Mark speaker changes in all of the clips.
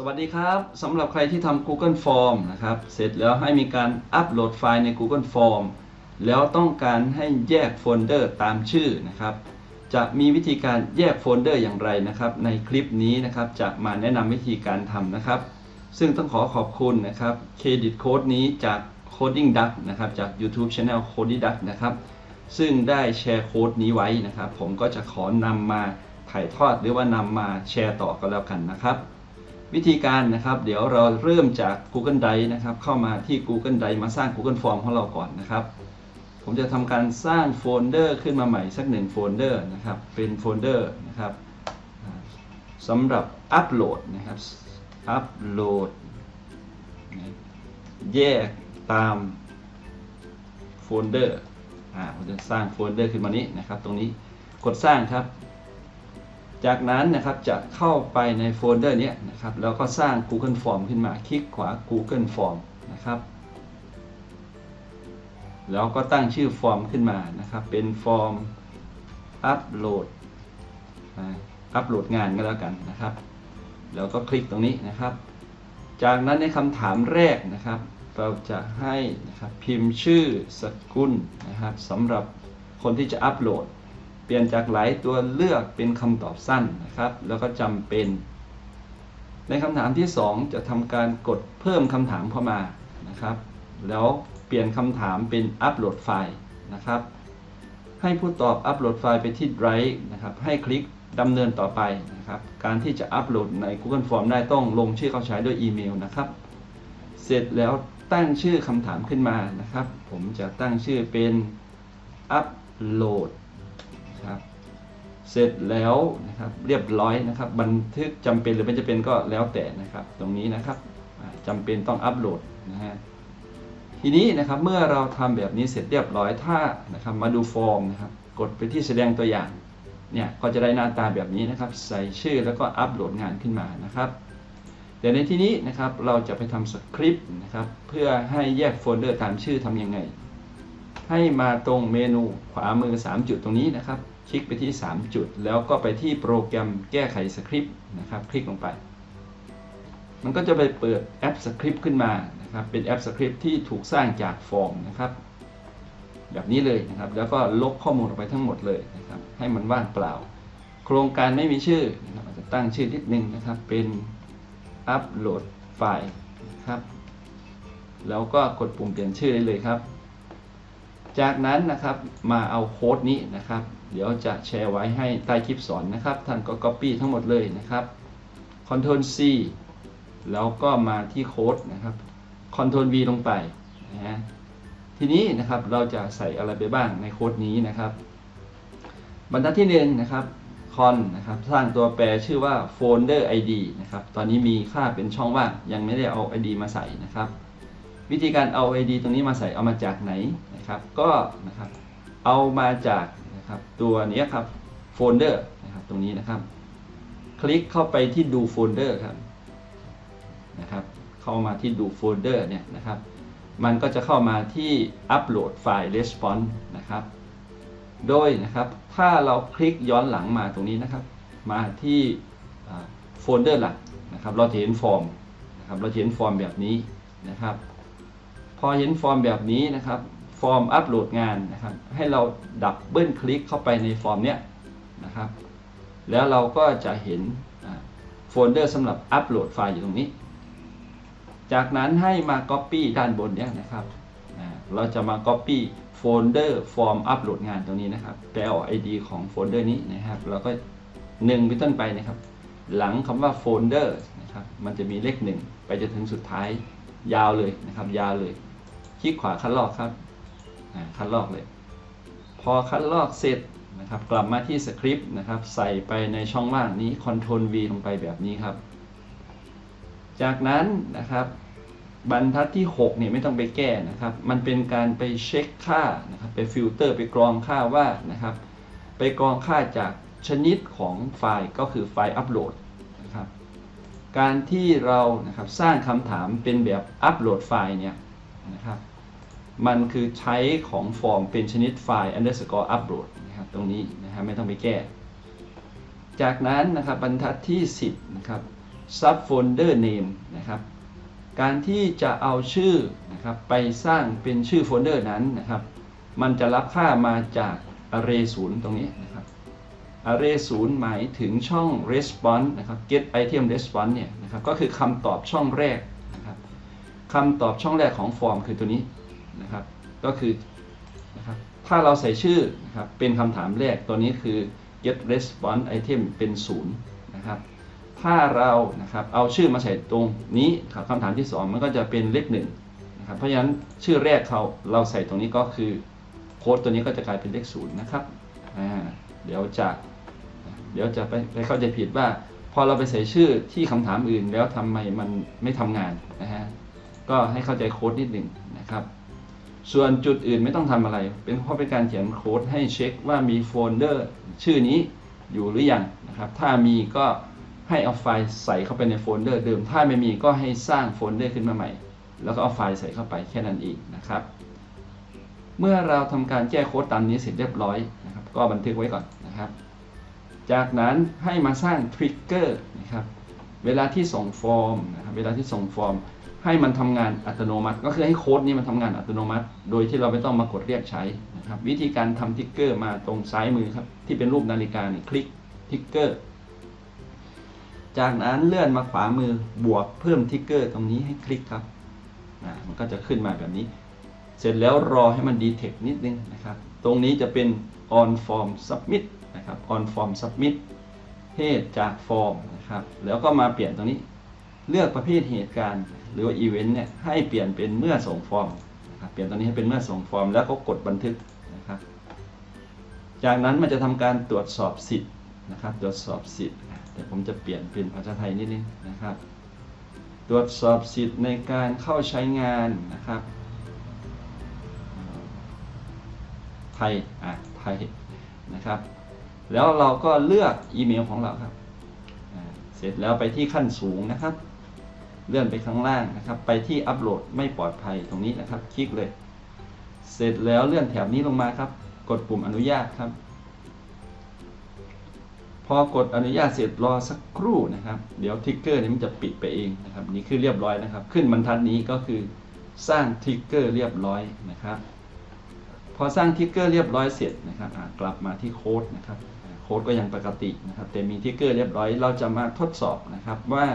Speaker 1: สวัสดีครับสำหรับใครที่ทำ Google Form นะครับ เสร็จแล้วให้มีการอัปโหลดไฟล์ใน Google Form แล้วต้องการให้แยกโฟลเดอร์ตามชื่อนะครับ จะมีวิธีการแยกโฟลเดอร์อย่างไรนะครับ ในคลิปนี้นะครับจะมาแนะนำวิธีการทำนะครับ ซึ่งต้องขอขอบคุณนะครับเครดิตโค้ดนี้จาก Coding Duck นะครับจาก YouTube Channel Coding Duck นะครับ ซึ่งได้แชร์โค้ดนี้ไว้นะครับ ผมก็จะขอนำมาถ่ายทอดหรือว่านำมาแชร์ต่อก็แล้วกันนะครับ วิธีการนะครับ เดี๋ยวเราเริ่มจาก Google Drive นะครับ เข้ามาที่ Google Drive มาสร้าง Google Form ของเราก่อนนะครับ ผมจะทำการสร้างโฟลเดอร์ขึ้นมาใหม่สักหนึ่งโฟลเดอร์นะครับ เป็นโฟลเดอร์นะครับสำหรับอัปโหลดนะครับอัปโหลดแยกตามโฟลเดอร์อ่าผมจะสร้างโฟลเดอร์ขึ้นมานี้นะครับ ตรงนี้กดสร้างครับ จากนั้นนะครับจะเข้าไปในโฟลเดอร์นี้นะครับแล้วก็สร้าง Google Form ขึ้นมาคลิกขวา Google Form นะครับแล้วก็ตั้งชื่อฟอร์มขึ้นมานะครับ เป็นฟอร์มอัปโหลดอัปโหลดงานก็แล้วกันนะครับ แล้วก็คลิกตรงนี้นะครับ จากนั้นในคำถามแรกนะครับ เราจะให้นะครับพิมพ์ชื่อสกุลนะครับสำหรับคนที่จะอัปโหลด เปลี่ยนจากหลายตัวเลือกเป็นคำตอบสั้นนะครับ แล้วก็จำเป็น ในคำถามที่ 2 จะทำการกดเพิ่มคำถามเข้ามานะครับ แล้วเปลี่ยนคำถามเป็นอัปโหลดไฟล์นะครับ ให้ผู้ตอบอัปโหลดไฟล์ไปที่ Drive นะครับ ให้คลิกดำเนินต่อไปนะครับ การที่จะอัปโหลดใน Google Form ได้ต้องลงชื่อเข้าใช้ด้วยอีเมลนะครับ เสร็จแล้วตั้งชื่อคำถามขึ้นมานะครับ ผมจะตั้งชื่อเป็นอัปโหลด ครับเสร็จแล้วนะครับเรียบร้อยนะครับ บันทึกจำเป็นหรือไม่จำเป็นก็แล้วแต่นะครับ ตรงนี้นะครับอ่าจำเป็นต้องอัปโหลดนะฮะทีนี้นะครับเมื่อเราทำแบบนี้เสร็จเรียบร้อยถ้านะครับมาดูฟอร์มนะครับกดไปที่แสดงตัวอย่างเนี่ยก็จะได้หน้าตาแบบนี้นะครับ ใส่ชื่อแล้วก็อัปโหลดงานขึ้นมานะครับแต่ในที่นี้นะครับเราจะไปทำสคริปต์นะครับเพื่อให้แยกโฟลเดอร์ตามชื่อทำยังไง ให้มาตรงเมนูขวามือ 3 จุดตรงนี้นะครับ คลิกไปที่ 3 จุด แล้วก็ไปที่โปรแกรมแก้ไขสคริปต์นะครับ คลิกลงไป มันก็จะไปเปิดแอปสคริปต์ขึ้นมานะครับ เป็นแอปสคริปต์ที่ถูกสร้างจากฟอร์มนะครับ แบบนี้เลยนะครับ แล้วก็ลบข้อมูลออกไปทั้งหมดเลยนะครับ ให้มันว่างเปล่า โครงการไม่มีชื่อนะครับอาจจะตั้งชื่อนิดนึงนะครับ เป็นอัปโหลดไฟล์นะครับ แล้วก็กดปุ่มเปลี่ยนชื่อได้เลยครับ จากนั้นนะครับมาเอาโค้ดนี้นะครับ เดี๋ยวจะแชร์ไว้ให้ใต้คลิปสอนนะครับ ท่านก็ Copy ทั้งหมดเลยนะครับ Ctrl C แล้วก็มาที่โค้ดนะครับ Ctrl V ลงไปนะฮะทีนี้นะครับเราจะใส่อะไรไปบ้างในโค้ดนี้นะครับ บรรทัดที่หนึ่งนะครับคอนนะครับสร้างตัวแปรชื่อว่า folder id นะครับ ตอนนี้มีค่าเป็นช่องว่างยังไม่ได้เอา id มาใส่นะครับ วิธีการเอา ID ตรงนี้มาใส่เอามาจากไหนนะครับก็นะครับเอามาจากนะครับตัวนี้ครับโฟลเดอร์นะครับตรงนี้นะครับ คลิกเข้าไปที่ดูโฟลเดอร์ครับนะครับเข้ามาที่ดูโฟลเดอร์เนี่ยนะครับมันก็จะเข้ามาที่อัปโหลดไฟล์ response นะครับ โดยนะครับถ้าเราคลิกย้อนหลังมาตรงนี้นะครับ มาที่โฟลเดอร์หลักนะครับเราจะเห็นฟอร์มนะครับเราจะเห็นฟอร์มแบบนี้นะครับ พอเห็นฟอร์มแบบนี้นะครับ ฟอร์มอัปโหลดงานนะครับ ให้เราดับเบิลคลิกเข้าไปในฟอร์มเนี้ยนะครับ แล้วเราก็จะเห็นโฟลเดอร์สำหรับอัปโหลดไฟล์อยู่ตรงนี้ จากนั้นให้มา Copy ด้านบนเนี้ยนะครับ เราจะมา Copy โฟลเดอร์ฟอร์มอัปโหลดงานตรงนี้นะครับแปลออก ID ของโฟลเดอร์นี้นะครับเราก็หนึ่งเป็นต้นไปนะครับ หลังคำว่าโฟลเดอร์นะครับมันจะมีเลขหนึ่งไปจนถึงสุดท้ายยาวเลยนะครับ ยาวเลย คลิกขวาคัดลอกครับคัดลอกเลย พอคัดลอกเสร็จนะครับ กลับมาที่สคริปต์นะครับ ใส่ไปในช่องว่างนี้ Ctrl V ลงไปแบบนี้ครับ จากนั้นนะครับบรรทัดที่6เนี่ยไม่ต้องไปแก้นะครับ มันเป็นการไปเช็คค่านะครับ ไปฟิลเตอร์ไปกรองค่าว่านะครับ ไปกรองค่าจากชนิดของไฟล์ก็คือไฟล์อัปโหลดนะครับ การที่เรานะครับสร้างคำถามเป็นแบบอัปโหลดไฟล์เนี่ยนะครับ มันคือใช้ของฟอร์มเป็นชนิดไฟล์ underscore upload นะครับตรงนี้นะครับไม่ต้องไปแก้ จากนั้นนะครับบรรทัดที่ 10 นะครับ subfolder name นะครับการที่จะเอาชื่อนะครับไปสร้างเป็นชื่อโฟลเดอร์นั้นนะครับ มันจะรับค่ามาจาก array 0ตรงนี้นะครับ array 0หมายถึงช่อง response นะครับ get item response เนี่ยนะครับก็คือคำตอบช่องแรกนะครับคำตอบช่องแรกของฟอร์มคือตัวนี้ นะครับ ก็คือนะครับถ้าเราใส่ชื่อนะครับเป็นคำถามแรกตัวนี้คือ get response item เป็น0นะครับถ้าเรานะครับเอาชื่อมาใส่ตรงนี้ครับคำถามที่ 2 มันก็จะเป็นเลขหนึ่งนะครับเพราะฉะนั้นชื่อแรกเขาเราใส่ตรงนี้ก็คือโค้ดตัวนี้ก็จะกลายเป็นเลขศูนย์นะครับอ่าเดี๋ยวจะเดี๋ยวจะไปไปเข้าใจผิดว่า พอเราไปใส่ชื่อที่คำถามอื่นแล้วทำไมมันไม่ทำงานนะฮะก็ให้เข้าใจโค้ดนิดหนึ่งนะครับ ส่วนจุดอื่นไม่ต้องทำอะไร เป็นเพราะเป็นการเขียนโค้ดให้เช็คว่ามีโฟลเดอร์ชื่อนี้อยู่หรือยังนะครับ ถ้ามีก็ให้เอาไฟล์ใส่เข้าไปในโฟลเดอร์เดิม ถ้าไม่มีก็ให้สร้างโฟลเดอร์ขึ้นมาใหม่ แล้วก็เอาไฟล์ใส่เข้าไปแค่นั้นเองนะครับ เมื่อเราทำการแก้โค้ดตามนี้เสร็จเรียบร้อยนะครับ ก็บันทึกไว้ก่อนนะครับ จากนั้นให้มาสร้างทริกเกอร์นะครับ เวลาที่ส่งฟอร์มนะครับ เวลาที่ส่งฟอร์ม ให้มันทำงานอัตโนมัติ ก็คือให้โค้ดนี้มันทำงานอัตโนมัติ โดยที่เราไม่ต้องมากดเรียกใช้นะครับวิธีการทำทิกเกอร์มาตรงซ้ายมือครับที่เป็นรูปนาฬิกาเนี่ยคลิกทิกเกอร์จากนั้นเลื่อนมาขวามือบวกเพิ่มทิกเกอร์ตรงนี้ให้คลิกครับอ่ามันก็จะขึ้นมาแบบนี้ เสร็จแล้วรอให้มันดีเทคนิดนึงนะครับ ตรงนี้จะเป็น on form submit นะครับ on form submit เหตุจาก form นะครับ แล้วก็มาเปลี่ยนตรงนี้ เลือกประเภทเหตุการณ์ รือว่า event เนี่ยให้เปลี่ยนเป็นเมื่อส่งฟอร์มเปลี่ยนตรงนี้ให้เป็นเมื่อส่งฟอร์ม แล้วก็กดบันทึกนะครับ จากนั้นมันจะทำการตรวจสอบสิทธิ์นะครับ ตรวจสอบสิทธิ์แต่ผมจะเปลี่ยนเป็นภาษาไทยนิดนึงนะครับ ตรวจสอบสิทธิ์ในการเข้าใช้งานนะครับ ไทยอะไทยนะครับ แล้วเราก็เลือกอีเมลของเราครับ เสร็จแล้วไปที่ขั้นสูงนะครับ เลื่อนไปข้างล่างนะครับ ไปที่อัปโหลดไม่ปลอดภัยตรงนี้นะครับ คลิกเลย เสร็จแล้วเลื่อนแถบนี้ลงมาครับ กดปุ่มอนุญาตครับ พอกดอนุญาตเสร็จรอสักครู่นะครับ เดี๋ยวทิกเกอร์นี้มันจะปิดไปเองนะครับ นี่คือเรียบร้อยนะครับ ขึ้นบรรทัดนี้ก็คือสร้างทิกเกอร์เรียบร้อยนะครับ พอสร้างทิกเกอร์เรียบร้อยเสร็จนะครับกลับมาที่โค้ดนะครับ โค้ดก็ยังปกตินะครับ แต่มีทิกเกอร์เรียบร้อย เราจะมาทดสอบนะครับว่า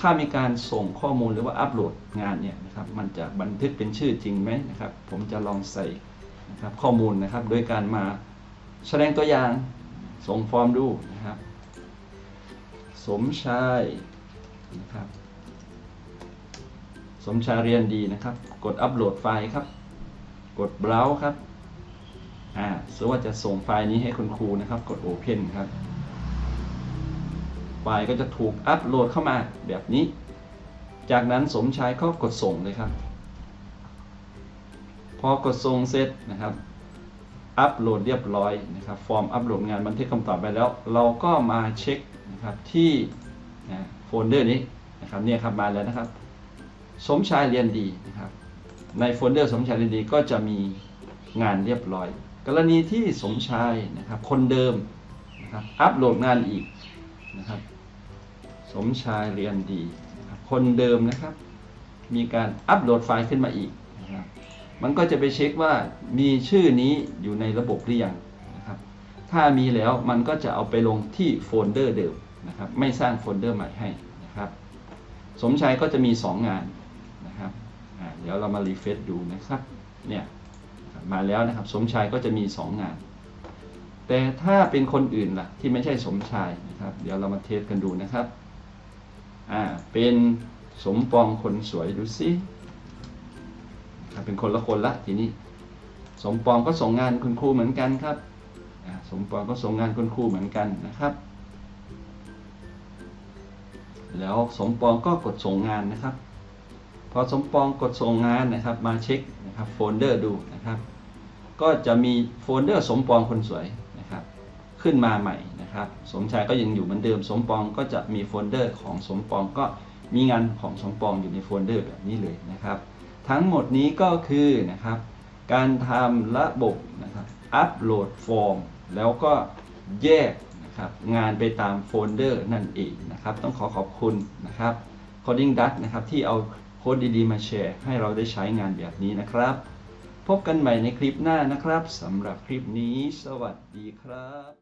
Speaker 1: ถ้ามีการส่งข้อมูลหรือว่าอัปโหลดงานเนี่ยนะครับมันจะบันทึกเป็นชื่อจริงไหมนะครับผมจะลองใส่นะครับข้อมูลนะครับโดยการมาแสดงตัวอย่างส่งฟอร์มดูนะครับ สมชายนะครับสมชายเรียนดีนะครับ กดอัปโหลดไฟล์ครับ กด browse ครับอ่าสมมติว่าจะส่งไฟล์นี้ให้คุณครูนะครับ กด open ครับ ไฟล์ก็จะถูกอัปโหลดเข้ามาแบบนี้ จากนั้นสมชายก็กดส่งเลยครับ พอกดส่งเสร็จนะครับ อัปโหลดเรียบร้อยนะครับ ฟอร์มอัปโหลดงานบันทึกคำตอบไปแล้ว เราก็มาเช็คนะครับที่นะโฟลเดอร์นี้นะครับเนี่ยครับมาแล้วนะครับ สมชายเรียนดีนะครับ ในโฟลเดอร์สมชายเรียนดีก็จะมีงานเรียบร้อย กรณีที่สมชายนะครับคนเดิมนะครับอัปโหลดงานอีก นะครับ สมชายเรียนดี คนเดิมนะครับ มีการอัปโหลดไฟล์ขึ้นมาอีกนะครับมันก็จะไปเช็คว่ามีชื่อนี้อยู่ในระบบหรือยังนะครับ ถ้ามีแล้วมันก็จะเอาไปลงที่โฟลเดอร์เดิมนะครับ ไม่สร้างโฟลเดอร์ใหม่ให้นะครับ สมชายก็จะมี 2 งานนะครับเดี๋ยวเรามารีเฟซดูนะครับ เนี่ยมาแล้วนะครับ สมชายก็จะมี 2 งาน แต่ถ้าเป็นคนอื่นล่ะ ที่ไม่ใช่สมชายนะครับ เดี๋ยวเรามาเทสกันดูนะครับ อ่า เป็นสมปองคนสวยดูสิเป็นคนละคนละทีนี้ สมปองก็ส่งงานคุณครูเหมือนกันครับสมปองก็ส่งงานคุณครูเหมือนกันนะครับ แล้วสมปองก็กดส่งงานนะครับ พอสมปองกดส่งงานนะครับ มาเช็คนะครับโฟลเดอร์ดูนะครับ ก็จะมีโฟลเดอร์สมปองคนสวย ขึ้นมาใหม่นะครับ สมชายก็ยังอยู่เหมือนเดิม สมปองก็จะมีโฟลเดอร์ของสมปองก็มีงานของสมปองอยู่ในโฟลเดอร์แบบนี้เลยนะครับ ทั้งหมดนี้ก็คือนะครับ การทำระบบนะครับอัปโหลดฟอร์มแล้วก็แยกนะครับงานไปตามโฟลเดอร์นั่นเองนะครับ ต้องขอขอบคุณนะครับ Coding Dutch นะครับที่เอาโค้ดดีๆมาแชร์ให้เราได้ใช้งานแบบนี้นะครับ พบกันใหม่ในคลิปหน้านะครับสำหรับคลิปนี้ สวัสดีครับ